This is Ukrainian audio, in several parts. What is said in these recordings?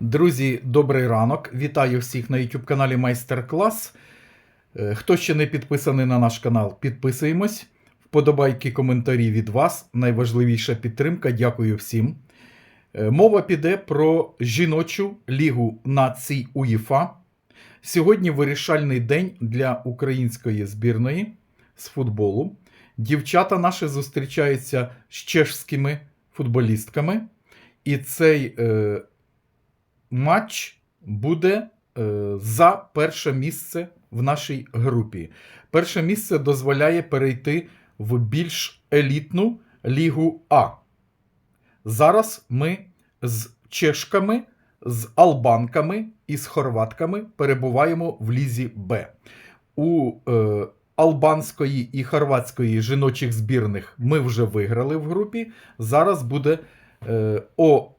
Друзі, добрий ранок. Вітаю всіх на YouTube каналі Майстер-клас. Е, Хто ще не підписаний на наш канал, підписуємось. Вподобайки, коментарі від вас. Найважливіша підтримка. Дякую всім. Е, Мова піде про жіночу лігу націй УЄФА. Сьогодні вирішальний день для української збірної з футболу. Дівчата наші зустрічаються з чешськими футболістками. І цей е, матч буде е, за перше місце в нашій групі. Перше місце дозволяє перейти в більш елітну лігу А. Зараз ми з чешками, з албанками і з хорватками перебуваємо в лізі Б. У е, албанської і хорватської жіночих збірних ми вже виграли в групі. Зараз буде е, о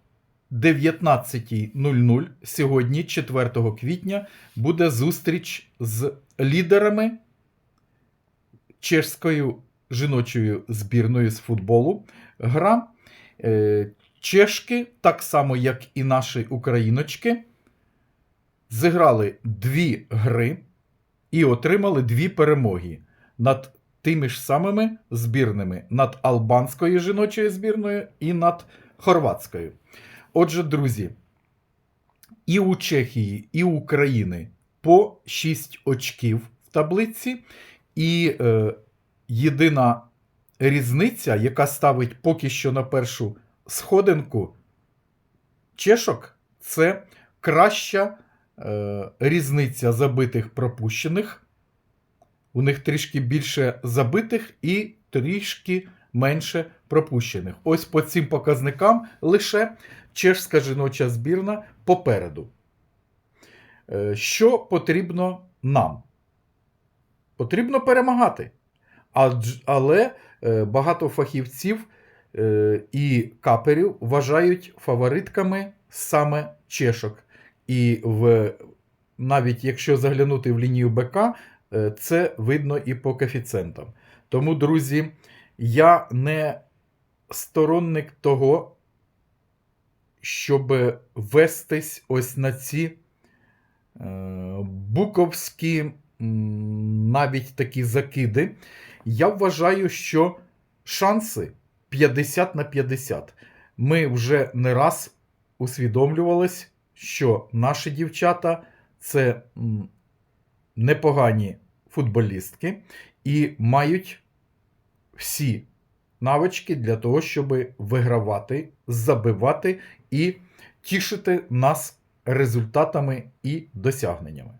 19.00 сьогодні, 4 квітня, буде зустріч з лідерами чешською жіночою збірною з футболу. Гра е, чешки, так само як і наші україночки, зіграли дві гри і отримали дві перемоги над тими ж самими збірними над албанською жіночою збірною і над хорватською. Отже, друзі, і у Чехії, і у України по 6 очків в таблиці, і е, єдина різниця, яка ставить поки що на першу сходинку чешок, це краща е, різниця забитих пропущених. У них трішки більше забитих і трішки менше пропущених. Ось по цим показникам лише чешська жіноча збірна попереду. Е, Що потрібно нам? Потрібно перемагати. Але е, багато фахівців е, і каперів вважають фаворитками саме чешок. І в, навіть якщо заглянути в лінію БК, це видно і по коефіцієнтам. Тому, друзі, я не сторонник того, щоб вестись ось на ці е, буковські навіть такі закиди. Я вважаю, що шанси 50 на 50. Ми вже не раз усвідомлювались, що наші дівчата це непогані футболістки і мають всі навички для того, щоб вигравати, забивати і тішити нас результатами і досягненнями.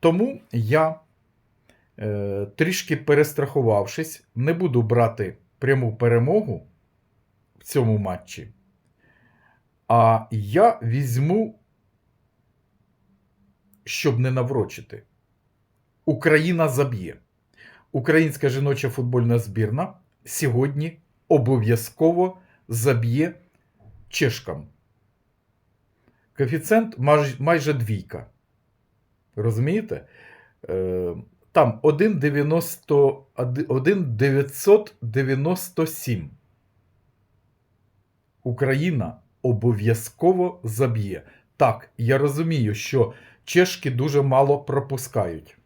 Тому я, е, трішки перестрахувавшись, не буду брати пряму перемогу в цьому матчі. А я візьму, щоб не наврочити. Україна заб'є. Українська жіноча футбольна збірна сьогодні обов'язково заб'є чешкам. Коефіцієнт майже двійка. Розумієте? Е, Там 1,997. Україна обов'язково заб'є. Так, я розумію, що чешки дуже мало пропускають.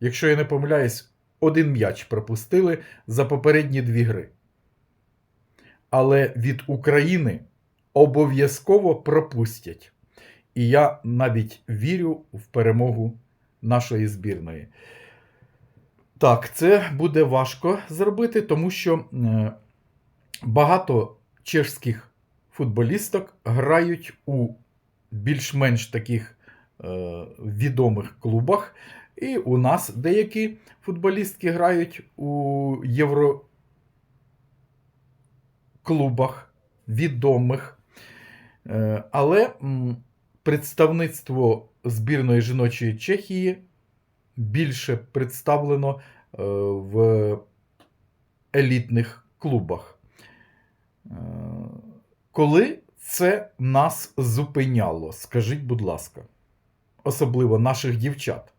Якщо я не помиляюсь, один м'яч пропустили за попередні дві гри. Але від України обов'язково пропустять. І я навіть вірю в перемогу нашої збірної. Так, це буде важко зробити, тому що е, багато чешських футболісток грають у більш-менш таких е, відомих клубах. І у нас деякі футболістки грають у євроклубах відомих. Е, Але представництво збірної жіночої Чехії більше представлено е, в елітних клубах. Е, Коли це нас зупиняло, скажіть, будь ласка, особливо наших дівчат.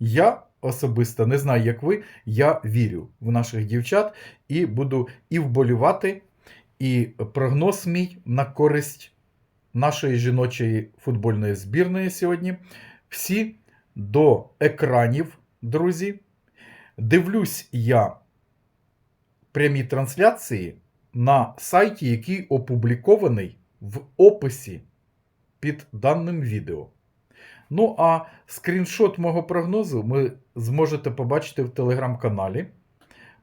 Я особисто не знаю, як ви, я вірю в наших дівчат і буду і вболівати, і прогноз мій на користь нашої жіночої футбольної збірної сьогодні. Всі до екранів, друзі. Дивлюсь я прямі трансляції на сайті, який опублікований в описі під даним відео. Ну, а скріншот мого прогнозу ви зможете побачити в телеграм-каналі,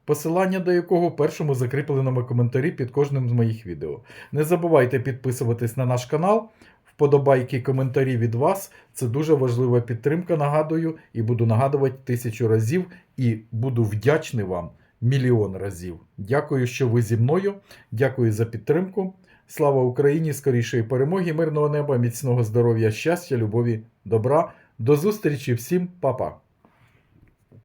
посилання до якого в першому закріпленому коментарі під кожним з моїх відео. Не забувайте підписуватись на наш канал. Вподобайки, коментарі від вас це дуже важлива підтримка. Нагадую, і буду нагадувати тисячу разів, і буду вдячний вам мільйон разів. Дякую, що ви зі мною. Дякую за підтримку. Слава Україні! Скорішої перемоги, мирного неба, міцного здоров'я, щастя, любові, добра. До зустрічі всім, па-па!